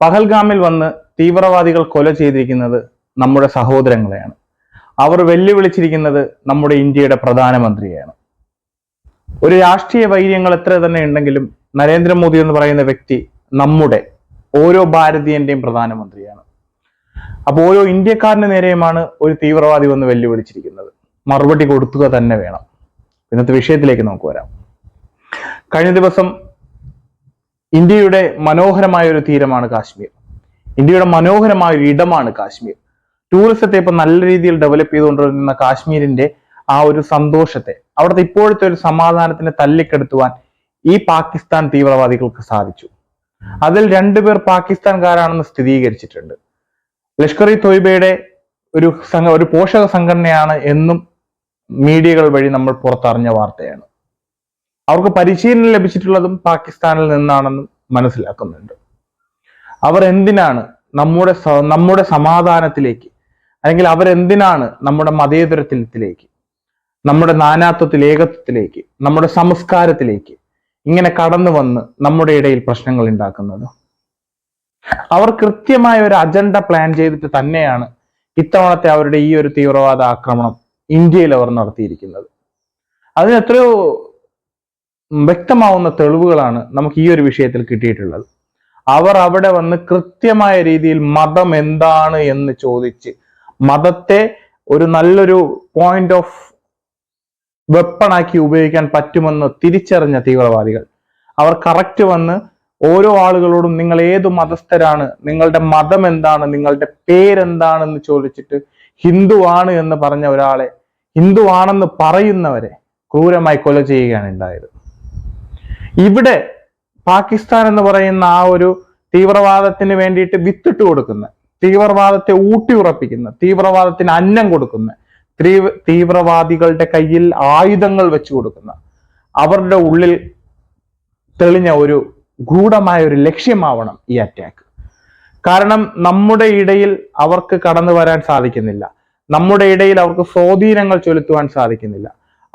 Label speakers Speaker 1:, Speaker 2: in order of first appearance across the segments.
Speaker 1: പഹൽഗാമിൽ വന്ന് തീവ്രവാദികൾ കൊല ചെയ്തിരിക്കുന്നത് നമ്മുടെ സഹോദരങ്ങളെയാണ്. അവർ വെല്ലുവിളിച്ചിരിക്കുന്നത് നമ്മുടെ ഇന്ത്യയുടെ പ്രധാനമന്ത്രിയെയാണ്. ഒരു രാഷ്ട്രീയ വൈര്യങ്ങൾ എത്ര തന്നെ ഉണ്ടെങ്കിലും നരേന്ദ്രമോദി എന്ന് പറയുന്ന വ്യക്തി നമ്മുടെ ഓരോ ഭാരതീയന്റെയും പ്രധാനമന്ത്രിയാണ്. അപ്പോൾ ഓരോ ഇന്ത്യക്കാരന് നേരെയുമാണ് ഒരു തീവ്രവാദി വന്ന് വെല്ലുവിളിച്ചിരിക്കുന്നത്. മറുപടി കൊടുക്കുക തന്നെ വേണം. ഇന്നത്തെ വിഷയത്തിലേക്ക് നമുക്ക് വരാം. കഴിഞ്ഞ ദിവസം ഇന്ത്യയുടെ മനോഹരമായ ഒരു തീരമാണ് കാശ്മീർ. ഇന്ത്യയുടെ മനോഹരമായ ഒരു ഇടമാണ് കാശ്മീർ. ടൂറിസത്തെ ഇപ്പൊ നല്ല രീതിയിൽ ഡെവലപ്പ് ചെയ്തുകൊണ്ടിരുന്ന കാശ്മീരിന്റെ ആ ഒരു സന്തോഷത്തെ അവിടുത്തെ ഇപ്പോഴത്തെ ഒരു സമാധാനത്തിനെ തല്ലിക്കെടുത്തുവാൻ ഈ പാകിസ്ഥാൻ തീവ്രവാദികൾക്ക് സാധിച്ചു. അതിൽ രണ്ടുപേർ പാകിസ്ഥാൻകാരാണെന്ന് സ്ഥിരീകരിച്ചിട്ടുണ്ട്. ലഷ്കർ ഇ തൊയ്ബയുടെ ഒരു സംഘ ഒരു പോഷക സംഘടനയാണ് എന്നും മീഡിയകൾ വഴി നമ്മൾ പുറത്തറിഞ്ഞ വാർത്തയാണ്. അവർക്ക് പരിശീലനം ലഭിച്ചിട്ടുള്ളതും പാകിസ്ഥാനിൽ നിന്നാണെന്നും മനസ്സിലാക്കുന്നുണ്ട്. അവർ എന്തിനാണ് നമ്മുടെ നമ്മുടെ സമാധാനത്തിലേക്ക് അല്ലെങ്കിൽ അവരെന്തിനാണ് നമ്മുടെ മതേതരത്തിലേക്ക് നമ്മുടെ നാനാത്വത്തിൽ ഏകത്വത്തിലേക്ക് നമ്മുടെ സംസ്കാരത്തിലേക്ക് ഇങ്ങനെ കടന്നു വന്ന് നമ്മുടെ ഇടയിൽ പ്രശ്നങ്ങൾ ഉണ്ടാക്കുന്നത്? അവർ കൃത്യമായ ഒരു അജണ്ട പ്ലാൻ ചെയ്തിട്ട് തന്നെയാണ് ഇത്തവണത്തെ അവരുടെ ഈ ഒരു തീവ്രവാദ ആക്രമണം ഇന്ത്യയിൽ അവർ നടത്തിയിരിക്കുന്നത്. അതിന് എത്രയോ വ്യക്തമാവുന്ന തെളിവുകളാണ് നമുക്ക് ഈ ഒരു വിഷയത്തിൽ കിട്ടിയിട്ടുള്ളത്. അവർ അവിടെ വന്ന് കൃത്യമായ രീതിയിൽ മതം എന്താണ് എന്ന് ചോദിച്ച് മതത്തെ ഒരു നല്ലൊരു പോയിന്റ് ഓഫ് വെപ്പണാക്കി ഉപയോഗിക്കാൻ പറ്റുമെന്ന് തിരിച്ചറിഞ്ഞ തീവ്രവാദികൾ. അവർ കറക്റ്റ് വന്ന് ഓരോ ആളുകളോടും നിങ്ങൾ ഏത് മതസ്ഥരാണ് നിങ്ങളുടെ മതം എന്താണ് നിങ്ങളുടെ പേരെന്താണെന്ന് ചോദിച്ചിട്ട് ഹിന്ദു ആണ് എന്ന് പറഞ്ഞ ഒരാളെ ഹിന്ദുവാണെന്ന് പറയുന്നവരെ ക്രൂരമായി കൊല ചെയ്യുകയാണ് ഉണ്ടായത്. ഇവിടെ പാകിസ്ഥാൻ എന്ന് പറയുന്ന ആ ഒരു തീവ്രവാദത്തിന് വേണ്ടിയിട്ട് വിത്തിട്ട് കൊടുക്കുന്ന തീവ്രവാദത്തെ ഊട്ടി ഉറപ്പിക്കുന്ന തീവ്രവാദത്തിന് അന്നം കൊടുക്കുന്ന തീവ് തീവ്രവാദികളുടെ കയ്യിൽ ആയുധങ്ങൾ വെച്ചു കൊടുക്കുന്ന അവരുടെ ഉള്ളിൽ തെളിഞ്ഞ ഒരു ഗൂഢമായ ഒരു ലക്ഷ്യമാവണം ഈ അറ്റാക്ക് കാരണം നമ്മുടെ ഇടയിൽ അവർക്ക് കടന്നു വരാൻ സാധിക്കുന്നില്ല. നമ്മുടെ ഇടയിൽ അവർക്ക് സ്വാധീനങ്ങൾ ചെലുത്തുവാൻ സാധിക്കുന്നില്ല.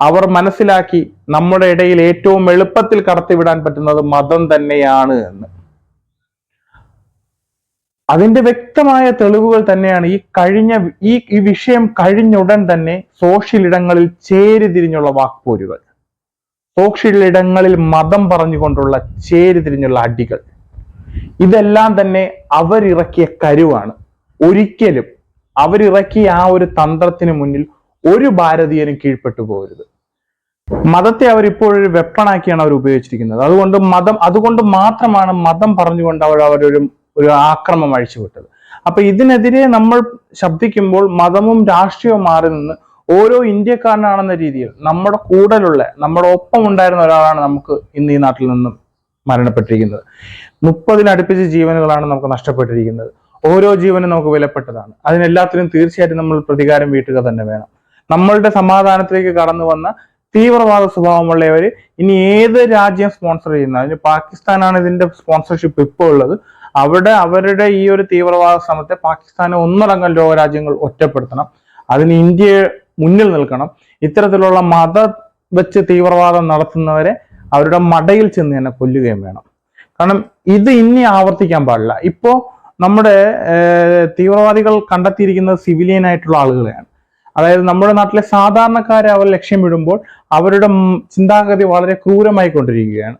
Speaker 1: അവർ മനസ്സിലാക്കി നമ്മുടെ ഇടയിൽ ഏറ്റവും എളുപ്പത്തിൽ കടത്തിവിടാൻ പറ്റുന്നത് മതം തന്നെയാണ് എന്ന്. അതിന്റെ വ്യക്തമായ തെളിവുകൾ തന്നെയാണ് ഈ കഴിഞ്ഞ ഈ ഈ വിഷയം കഴിഞ്ഞുടൻ തന്നെ സോഷ്യൽ ഇടങ്ങളിൽ ചേരിതിരിഞ്ഞുള്ള വാക്പോരുകൾ. സോഷ്യൽ ഇടങ്ങളിൽ മതം പറഞ്ഞുകൊണ്ടുള്ള ചേരിതിരിഞ്ഞുള്ള അടികൾ. ഇതെല്ലാം തന്നെ അവരിറക്കിയ കരുവാണ്. ഒരിക്കലും അവരിറക്കിയ ആ ഒരു തന്ത്രത്തിന് മുന്നിൽ ഒരു ഭാരതീയനും കീഴ്പ്പെട്ടു പോകരുത് മതത്തെ അവർ ഇപ്പോഴൊരു വെപ്പണാക്കിയാണ് അവർ ഉപയോഗിച്ചിരിക്കുന്നത്. അതുകൊണ്ട് മതം അതുകൊണ്ട് മാത്രമാണ് മതം പറഞ്ഞുകൊണ്ട് അവർ അവരൊരു ഒരു ആക്രമം അഴിച്ചുവിട്ടത്. അപ്പൊ ഇതിനെതിരെ നമ്മൾ ശബ്ദിക്കുമ്പോൾ മതവും രാഷ്ട്രീയവും മാറി നിന്ന് ഓരോ ഇന്ത്യക്കാരനാണെന്ന രീതിയിൽ നമ്മുടെ കൂടലുള്ള നമ്മുടെ ഒപ്പം ഉണ്ടായിരുന്ന ഒരാളാണ് നമുക്ക് ഇന്ന് ഈ നാട്ടിൽ നിന്നും മരണപ്പെട്ടിരിക്കുന്നത്. മുപ്പതിനടുപ്പിച്ച് ജീവനുകളാണ് നമുക്ക് നഷ്ടപ്പെട്ടിരിക്കുന്നത്. ഓരോ ജീവനും നമുക്ക് വിലപ്പെട്ടതാണ്. അതിനെല്ലാത്തിനും തീർച്ചയായിട്ടും നമ്മൾ പ്രതികാരം വീട്ടുക തന്നെ വേണം. നമ്മളുടെ സമാധാനത്തിലേക്ക് കടന്നു വന്ന തീവ്രവാദ സ്വഭാവമുള്ളവർ ഇനി ഏത് രാജ്യം സ്പോൺസർ ചെയ്യുന്ന അതിന് പാകിസ്ഥാനാണ് ഇതിന്റെ സ്പോൺസർഷിപ്പ് ഇപ്പോൾ ഉള്ളത് അവിടെ അവരുടെ ഈ ഒരു തീവ്രവാദ ശ്രമത്തെ പാകിസ്ഥാനെ ഒന്നടങ്കം ലോകരാജ്യങ്ങൾ ഒറ്റപ്പെടുത്തണം. അതിന് ഇന്ത്യ മുന്നിൽ നിൽക്കണം. ഇത്തരത്തിലുള്ള മത വെച്ച് തീവ്രവാദം നടത്തുന്നവരെ അവരുടെ മടയിൽ ചെന്ന് തന്നെ കൊല്ലുകയും വേണം. കാരണം ഇത് ഇനി ആവർത്തിക്കാൻ പാടില്ല. ഇപ്പോ നമ്മുടെ തീവ്രവാദികൾ കണ്ടെത്തിയിരിക്കുന്നത് സിവിലിയൻ ആയിട്ടുള്ള ആളുകളെയാണ്. അതായത് നമ്മുടെ നാട്ടിലെ സാധാരണക്കാരെ അവർ ലക്ഷ്യമിടുമ്പോൾ അവരുടെ ചിന്താഗതി വളരെ ക്രൂരമായി കൊണ്ടിരിക്കുകയാണ്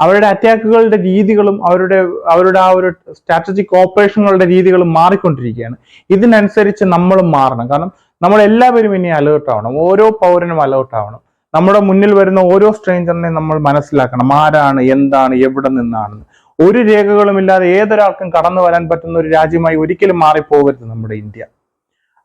Speaker 1: അവരുടെ അറ്റാക്കുകളുടെ രീതികളും അവരുടെ അവരുടെ ആ ഒരു സ്ട്രാറ്റജിക് ഓപ്പറേഷനുകളുടെ രീതികളും മാറിക്കൊണ്ടിരിക്കുകയാണ്. ഇതിനനുസരിച്ച് നമ്മളും മാറണം. കാരണം നമ്മൾ എല്ലാവരും ഇനി അലേർട്ട് ആവണം. ഓരോ പൗരനും അലേർട്ട് ആവണം. നമ്മുടെ മുന്നിൽ വരുന്ന ഓരോ സ്ട്രേഞ്ചറിനെ നമ്മൾ മനസ്സിലാക്കണം. ആരാണ് എന്താണ് എവിടെ നിന്നാണെന്ന്. ഒരു രേഖകളും ഇല്ലാതെ ഏതൊരാൾക്കും കടന്നു വരാൻ പറ്റുന്ന ഒരു രാജ്യമായി ഒരിക്കലും മാറിപ്പോകരുത് നമ്മുടെ ഇന്ത്യ.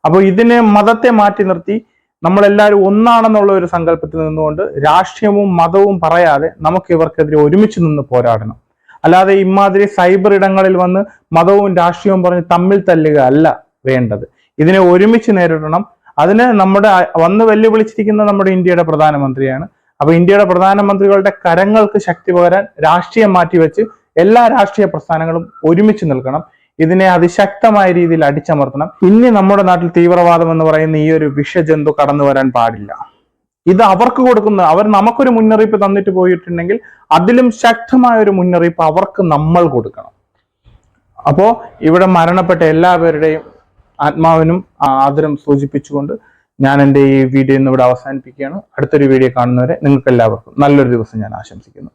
Speaker 1: അപ്പോൾ ഇതിനെ മതത്തെ മാറ്റി നിർത്തി നമ്മളെല്ലാവരും ഒന്നാണെന്നുള്ള ഒരു സങ്കല്പത്തിൽ നിന്നുകൊണ്ട് രാഷ്ട്രീയവും മതവും പറയാതെ നമുക്ക് ഇവർക്കെതിരെ ഒരുമിച്ച് നിന്ന് പോരാടണം. അല്ലാതെ ഇമാതിരി സൈബർ ഇടങ്ങളിൽ വന്ന് മതവും രാഷ്ട്രീയവും പറഞ്ഞ് തമ്മിൽ തല്ലുക അല്ല വേണ്ടത്. ഇതിനെ ഒരുമിച്ച് നേരിടണം. അതിന് നമ്മുടെ വന്ന് വെല്ലുവിളിച്ചിരിക്കുന്ന നമ്മുടെ ഇന്ത്യയുടെ പ്രധാനമന്ത്രിയാണ്. അപ്പൊ ഇന്ത്യയുടെ പ്രധാനമന്ത്രികളുടെ കരങ്ങൾക്ക് ശക്തി പകരാൻ രാഷ്ട്രീയം മാറ്റിവെച്ച് എല്ലാ രാഷ്ട്രീയ പ്രസ്ഥാനങ്ങളും ഒരുമിച്ച് നിൽക്കണം. ഇതിനെ അതിശക്തമായ രീതിയിൽ അടിച്ചമർത്തണം. ഇനി നമ്മുടെ നാട്ടിൽ തീവ്രവാദം എന്ന് പറയുന്ന ഈ ഒരു വിഷജന്തു കടന്നു വരാൻ പാടില്ല. ഇത് അവർക്ക് കൊടുക്കുന്ന അവർ നമുക്കൊരു മുന്നറിയിപ്പ് തന്നിട്ട് പോയിട്ടുണ്ടെങ്കിൽ അതിലും ശക്തമായ ഒരു മുന്നറിയിപ്പ് അവർക്ക് നമ്മൾ കൊടുക്കണം. അപ്പോ ഇവിടെ മരണപ്പെട്ട എല്ലാവരുടെയും ആത്മാവിനും ആദരം സൂചിപ്പിച്ചുകൊണ്ട് ഞാൻ എന്റെ ഈ വീഡിയോ ഇന്ന് ഇവിടെ അവസാനിപ്പിക്കുകയാണ്. അടുത്തൊരു വീഡിയോ കാണുന്നവരെ നിങ്ങൾക്ക് എല്ലാവർക്കും നല്ലൊരു ദിവസം ഞാൻ ആശംസിക്കുന്നു.